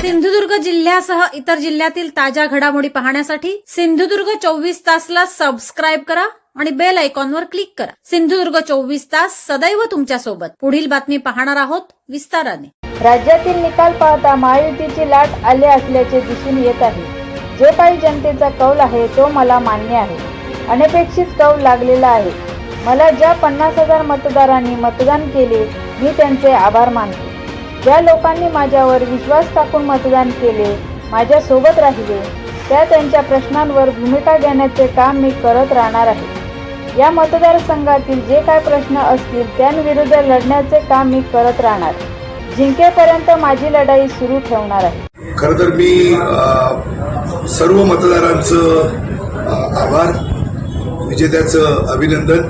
सिंधुदुर्ग जिल्ह्यासह इतर जिल्ह्यातील ताज्या घडामोडी पाहण्यासाठी सिंधुदुर्ग चोवीस तासला सबस्क्राईब करा आणि बेल आयकॉनवर क्लिक करा. सिंधुदुर्ग चोवीस तास सदैव तुमच्यासोबत पुढील बातमी पाहणार आहोत विस्ताराने. राज्यातील निकाल पाहता महायुतीची लाट आले असल्याचे दिसून येत आहे. जो काही जनतेचा कौल आहे तो मला मान्य आहे. अनपेक्षित कौल लागलेला आहे. मला ज्या पन्नास हजार मतदारांनी मतदान केले मी त्यांचे आभार मानतो. ज्या लोकांनी माझ्यावर विश्वास टाकून मतदान केले माझ्यासोबत राहिले त्या त्यांच्या प्रश्नांवर भूमिका घेण्याचे काम मी करत राहणार आहे. या मतदारसंघातील जे काय प्रश्न असतील त्यांविरुद्ध लढण्याचे काम मी करत राहणार. जिंकेपर्यंत माझी लढाई सुरू ठेवणार आहे. खरं तर मी सर्व मतदारांचं आभार विजेत्याचं अभिनंदन.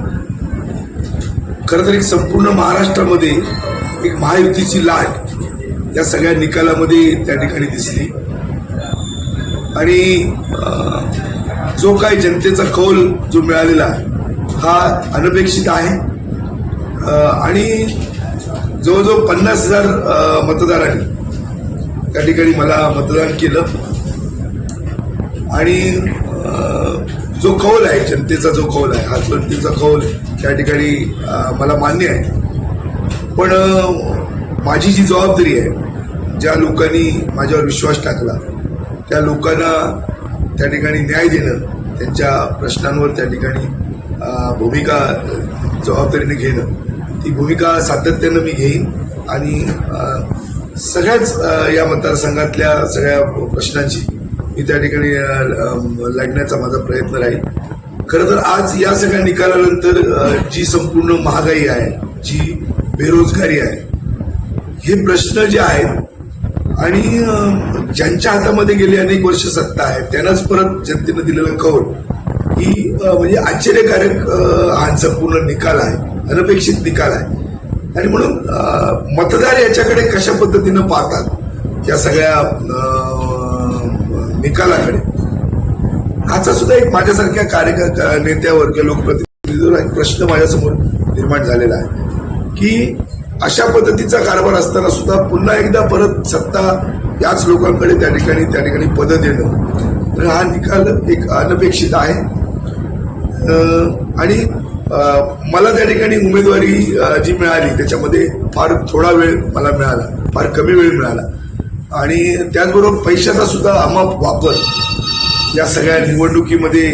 खरं तर एक संपूर्ण महाराष्ट्रामध्ये एक महायुतीची लाट या सगळ्या निकालामध्ये त्या ठिकाणी दिसली. आणि जो काही जनतेचा कौल जो मिळालेला हा अनपेक्षित आहे. आणि जवळजवळ पन्नास हजार मतदारांनी त्या ठिकाणी मला मतदान केलं. आणि जो कौल आहे जनतेचा जो कौल आहे हा जनतेचा कौल त्या ठिकाणी मला मान्य आहे. पण माझी जी जबाबदारी आहे ज्या लोकांनी माझ्यावर विश्वास टाकला त्या लोकांना त्या ठिकाणी न्याय देणं त्यांच्या प्रश्नांवर त्या ठिकाणी भूमिका जबाबदारीने घेणं ती भूमिका सातत्यानं मी घेईन आणि सगळ्याच या मतदारसंघातल्या सगळ्या प्रश्नांची मी त्या ठिकाणी लढण्याचा माझा प्रयत्न राहील. खरं तर आज या सगळ्या निकालानंतर जी संपूर्ण महागाई आहे जी बेरोजगारी आहे हे प्रश्न जे आहेत आणि ज्यांच्या हातामध्ये गेली अनेक वर्ष सत्ता आहे त्यांनाच परत जनतेनं दिलेलं कौल ही म्हणजे आश्चर्यकारक हा संपूर्ण निकाल आहे अनपेक्षित निकाल आहे. आणि म्हणून मतदार याच्याकडे कशा पद्धतीनं पाहतात या सगळ्या निकालाकडे? हाचा सुद्धा एक माझ्यासारख्या कार्य नेत्यावर किंवा लोकप्रतिनिधीवर एक प्रश्न माझ्यासमोर निर्माण झालेला आहे की अशा पद्धतीचा कारभार असताना सुद्धा पुन्हा एकदा परत सत्ता याच लोकांकडे त्या ठिकाणी त्या ठिकाणी पद देणं. तर हा निकाल एक अनपेक्षित आहे. आणि मला त्या ठिकाणी उमेदवारी जी मिळाली त्याच्यामध्ये फार थोडा वेळ मला मिळाला. फार कमी वेळ मिळाला. आणि त्याचबरोबर पैशाचा सुद्धा अमाप वापर या सगळ्या निवडणुकीमध्ये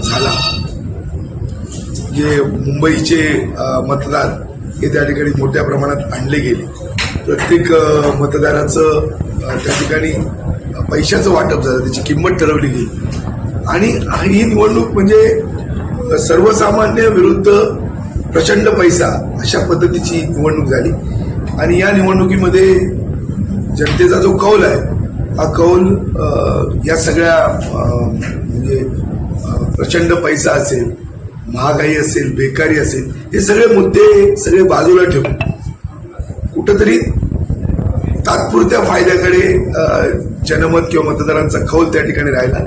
झाला. जे मुंबईचे मतदार हे त्या ठिकाणी मोठ्या प्रमाणात आणले गेले. प्रत्येक मतदाराचं त्या ठिकाणी पैशाचं वाटप झालं त्याची किंमत ठरवली गेली. आणि ही निवडणूक म्हणजे सर्वसामान्य विरुद्ध प्रचंड पैसा अशा पद्धतीची निवडणूक झाली. आणि या निवडणुकीमध्ये जनतेचा जो कौल आहे हा कौल या सगळ्या म्हणजे प्रचंड पैसा असेल महागाई असेल बेकारी असेल हे सगळे मुद्दे सगळे बाजूला ठेवून कुठंतरी तात्पुरत्या फायद्याकडे जनमत किंवा मतदारांचा कौल त्या ठिकाणी राहिला.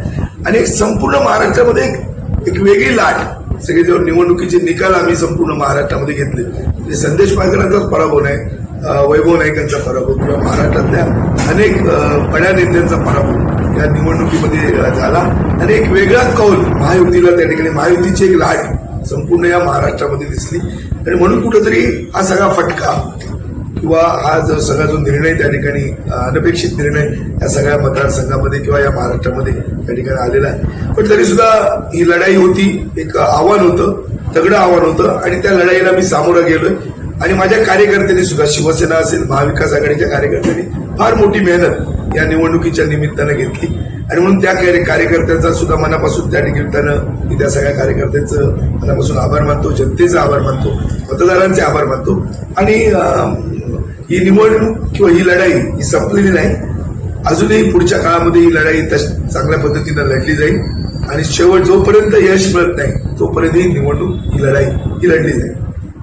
आणि एक संपूर्ण महाराष्ट्रामध्ये एक एक वेगळी लाट सगळे जेव्हा निवडणुकीचे निकाल आम्ही संपूर्ण महाराष्ट्रामध्ये घेतले. म्हणजे संदेश पायकरांचाच पराभव नाही वैभव नाईकांचा पराभव किंवा महाराष्ट्रातल्या अनेक बड्या नेत्यांचा पराभव या निवडणुकीमध्ये झाला. आणि एक वेगळा कौल महायुतीला त्या ठिकाणी महायुतीची एक लाट संपूर्ण या महाराष्ट्रामध्ये दिसली. आणि म्हणून कुठंतरी हा सगळा फटका किंवा हा जो सगळा जो निर्णय त्या ठिकाणी अनपेक्षित निर्णय या सगळ्या मतदारसंघामध्ये किंवा या महाराष्ट्रामध्ये त्या ठिकाणी आलेला आहे. पण तरी सुद्धा ही लढाई होती एक आव्हान होतं तगडं आव्हान होतं आणि त्या लढाईला मी सामोरं गेलोय. आणि माझ्या कार्यकर्त्यांनी सुद्धा शिवसेना असेल महाविकास आघाडीच्या कार्यकर्त्यांनी फार मोठी मेहनत या निवडणुकीच्या निमित्तानं घेतली. आणि म्हणून त्या कार्यकर्त्यांचा सुद्धा मनापासून त्या निमित्तानं मी त्या सगळ्या कार्यकर्त्यांचं मनापासून आभार मानतो जनतेचा आभार मानतो मतदारांचे आभार मानतो. आणि ही निवडणूक किंवा ही लढाई ही संपलेली नाही. अजूनही पुढच्या काळामध्ये ही लढाई तश- चांगल्या पद्धतीनं लढली जाईल. आणि शेवट जोपर्यंत यश मिळत नाही तोपर्यंत ही निवडणूक ही लढाई ही लढली जाईल.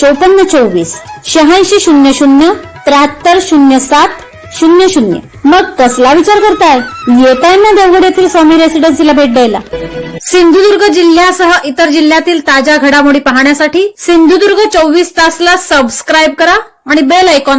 चौपन्न चोवीस. शहाऐंशी शून्य शून्य त्र्याहत्तर शून्य सात शून्य शून्य. मग कसला विचार करताय? येताय ना देवगड येथील स्वामी रेसिडेन्सीला भेट द्यायला. सिंधुदुर्ग जिल्ह्यासह इतर जिल्ह्यातील ताज्या घडामोडी पाहण्यासाठी सिंधुदुर्ग चोवीस तासला सबस्क्राईब करा आणि बेल आयकॉन